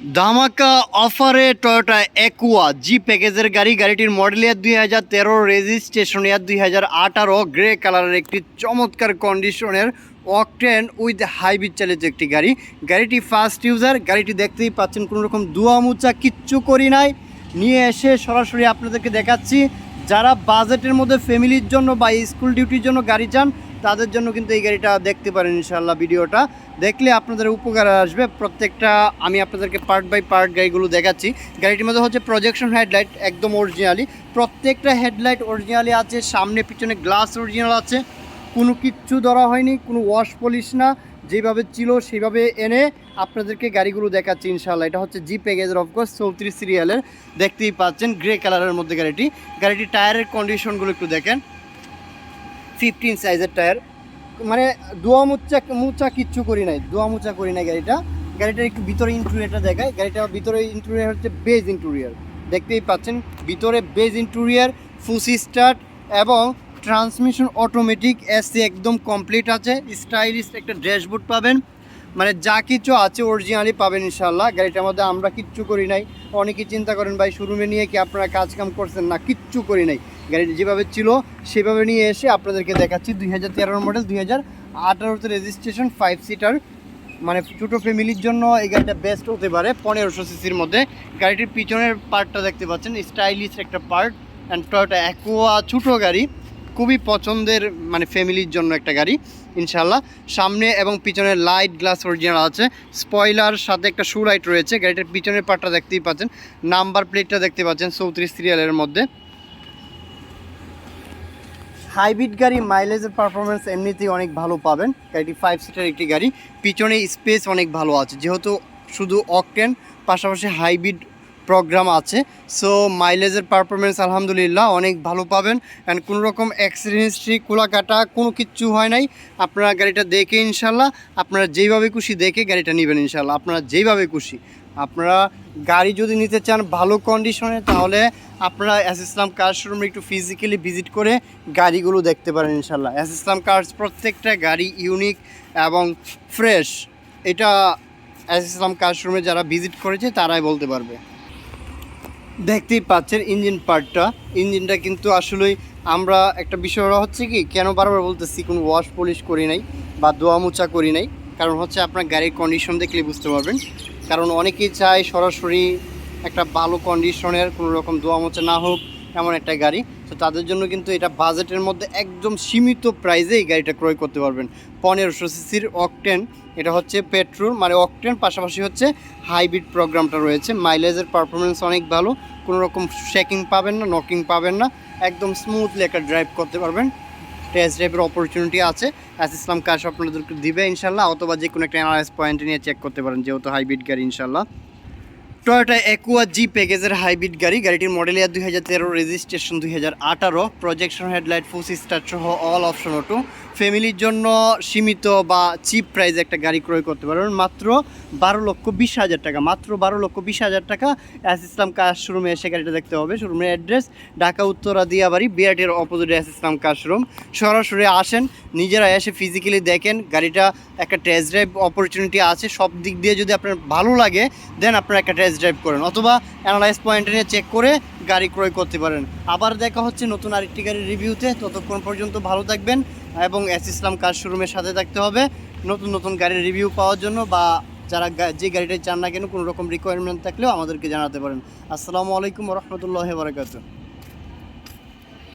ধামাকা অফারে Toyota Aqua জি প্যাকেজের গাড়ি, গাড়িটির মডেল ইয়ার দুই হাজার তেরো রেজিস্ট্রেশন ইয়ার দুই হাজার আঠারো গ্রে কালারের একটি চমৎকার কন্ডিশনের অকটেন উইথ হাইব্রিড চালিত একটি গাড়ি। গাড়িটি ফার্স্ট ইউজার গাড়িটি দেখতেই পাচ্ছেন কোনো রকম দুয়া মুচা কিচ্ছু করি নাই। নিয়ে এসে সরাসরি আপনাদেরকে দেখাচ্ছি। যারা বাজেটের মধ্যে ফ্যামিলির জন্য বা স্কুল ডিউটির জন্য গাড়ি চান তাদের জন্য কিন্তু এই গাড়িটা দেখতে পারেন ইনশাল্লাহ ভিডিওটা। দেখলে আপনাদের উপকার আসবে। প্রত্যেকটা আমি আপনাদেরকে পার্ট বাই পার্ট গাড়িগুলো দেখাচ্ছি। গাড়িটির মধ্যে হচ্ছে প্রজেকশন হেডলাইট একদম অরিজিনালি প্রত্যেকটা হেডলাইট অরিজিনালি আছে, সামনে পিছনে গ্লাস অরিজিনাল আছে। কোনো কিচ্ছু ধরা হয়নি, কোনো ওয়াশ পলিশ না। যেভাবে ছিল সেভাবে এনে আপনাদেরকে গাড়িগুলো দেখাচ্ছি ইনশাল্লাহ এটা হচ্ছে জি প্যাকেজের অফকোর্স চৌত্রিশ সিরিয়ালের দেখতেই পাচ্ছেন গ্রে কালারের মধ্যে গাড়িটি। গাড়িটির টায়ারের কন্ডিশনগুলো একটু দেখেন। ফিফটিন সাইজের টায়ার। মানে দোয়া মুচা মুচা কিচ্ছু করি নাই। দোয়া মুচা করি নাই গাড়িটা। গাড়িটার একটু ভিতরে ইন্টুরিয়ারটা দেখায় গাড়িটা ভিতরে ইন্টুরিয়ার হচ্ছে বেজ ইন্টুরিয়ার। দেখতেই পাচ্ছেন, ভিতরে বেজ ইন্টুরিয়ার ফুসি স্টার্ট এবং ট্রান্সমিশন অটোমেটিক, এসি একদম কমপ্লিট আছে। স্টাইলিশ একটা ড্যাশবোর্ড পাবেন। মানে যা কিছু আছে অরিজিনালি পাবেন ইনশাল্লাহ গাড়িটার মধ্যে আমরা কিচ্ছু করি নাই। অনেকে চিন্তা করেন, ভাই শোরুমে নিয়ে কি আপনারা কাজ কাম করছেন? না, কিচ্ছু করি নাই। গাড়িটি যেভাবে ছিল, সেভাবে নিয়ে এসে আপনাদেরকে দেখাচ্ছি। দুই হাজার তেরোর মডেল দুই হাজার আঠারোতে রেজিস্ট্রেশন ফাইভ সিটার মানে ছোটো ফ্যামিলির জন্য এই গাড়িটা বেস্ট হতে পারে পনেরোশো সিসির মধ্যে। গাড়িটির পিছনের পার্টটা দেখতে পাচ্ছেন স্টাইলিশ একটা পার্ট অ্যান্ড টয়োটা অ্যাকোয়া ছোটো গাড়ি। খুবই পছন্দের মানে ফ্যামিলির জন্য একটা গাড়ি ইনশাল্লাহ সামনে এবং পিছনে লাইট গ্লাস অরিজিনাল আছে। স্পয়লার সাথে একটা শু লাইট রয়েছে। গাড়িটার পিছনের পার্টটা দেখতেই পাচ্ছেন। নাম্বার প্লেটটা দেখতে পাচ্ছেন চৌত্রিশ সিরিয়ালের মধ্যে। হাইব্রিড গাড়ি মাইলেজের পারফরমেন্স এমনিতেই অনেক ভালো পাবেন। গাড়িটি ফাইভ সিটার একটি গাড়ি। পিছনে স্পেস অনেক ভালো আছে। যেহেতু শুধু অকটেন পাশাপাশি হাইব্রিড প্রোগ্রাম আছে। সো মাইলেজের পারফরমেন্স আলহামদুলিল্লাহ, অনেক ভালো পাবেন। অ্যান্ড কোনো রকম অ্যাক্সিডেন্ট হিস্ট্রি কাটা কোনো কিচ্ছু হয় নাই। আপনারা গাড়িটা দেখে ইনশাল্লাহ, আপনারা যেইভাবে খুশি দেখে গাড়িটা নেবেন ইনশাল্লাহ। আপনারা যেইভাবে খুশি। আপনারা গাড়ি যদি নিতে চান ভালো কন্ডিশনে তাহলে আপনারা এস ইসলাম কার শোরুমে একটু ফিজিক্যালি ভিজিট করে গাড়িগুলো দেখতে পারেন ইনশাল্লাহ। এস ইসলাম কার্স প্রত্যেকটা গাড়ি ইউনিক এবং ফ্রেশ এটা এস ইসলাম কার শোরুমে যারা ভিজিট করেছে, তারাই বলতে পারবে। দেখতেই পাচ্ছেন ইঞ্জিন পার্টটা। ইঞ্জিনটা কিন্তু আসলেই আমরা একটা বিষয় হচ্ছে কি, কেন বারবার বলতেছি, কোনো ওয়াশ পলিশ করি নাই বা দোয়া মোচা করি নাই। কারণ হচ্ছে আপনার গাড়ির কন্ডিশন দেখলে বুঝতে পারবেন। কারণ অনেকেই চায় সরাসরি একটা ভালো কন্ডিশনের কোনো রকম দোয়া মোচা না হোক এমন একটা গাড়ি। তো তাদের জন্য কিন্তু এটা বাজেটের মধ্যে একদম সীমিত প্রাইসে এই গাড়িটা ক্রয় করতে পারবেন। পনেরোশো সিসির অকটেন এটা হচ্ছে পেট্রোল মানে অকটেন পাশাপাশি হচ্ছে হাইব্রিড প্রোগ্রামটা রয়েছে। মাইলেজের পারফরমেন্স অনেক ভালো, কোনো রকম শেকিং পাবেন না নকিং পাবেন না। একদম স্মুথলি একটা ড্রাইভ করতে পারবেন। টেস্ট ড্রাইভের অপরচুনিটি আছে। অ্যাস ইসলাম কাশ আপনাদেরকে দিবে ইনশাল্লাহ, অথবা যে কোনো একটা এনআরএস পয়েন্টে নিয়ে চেক করতে পারেন, যেহেতু হাইব্রিড গাড়ি ইনশাল্লাহ। টয়োটা একুয়া জি প্যাকেজের হাইব্রিড গাড়ি। গাড়িটির মডেল ইয়ার দুই হাজার তেরো, রেজিস্ট্রেশন দুই হাজার আঠারো। প্রজেকশন হেডলাইট ফুস স্টার্ট সহ অল অপশন অটো ফ্যামিলির জন্য সীমিত বা চিপ প্রাইসে একটা গাড়ি ক্রয় করতে পারবেন। মাত্র বারো লক্ষ বিশ হাজার টাকা। মাত্র বারো লক্ষ বিশ হাজার টাকা। অ্যাস ইসলাম কার শোরুমে এসে গাড়িটা দেখতে হবে। শোরুমের অ্যাড্রেস ঢাকা, উত্তরা, দিয়াবাড়ি, বিআরটির অপোজিটে অ্যাস ইসলাম কার শোরুম সরাসরি আসেন, নিজেরা এসে ফিজিক্যালি দেখেন। গাড়িটা একটা টেস্ট ড্রাইভ অপরচুনিটি আছে। সব দিক দিয়ে যদি আপনার ভালো লাগে দেন আপনার একটা টেস্ট ড্রাইভ করেন অথবা অ্যানালাইজ পয়েন্টে নিয়ে চেক করে গাড়ি ক্রয় করতে পারেন। আবার দেখা হচ্ছে নতুন আরেকটি গাড়ির রিভিউতে। ততক্ষণ পর্যন্ত ভালো থাকবেন এবং এস ইসলাম কার শোরুমের সাথে থাকতে হবে। নতুন নতুন গাড়ির রিভিউ পাওয়ার জন্য বা যারা যে গাড়িটাই চান না কেন, কোনো রকম রিকোয়ারমেন্ট থাকলেও আমাদেরকে জানাতে পারেন। আসসালামু আলাইকুম রহমতুল্লাহ বারকাত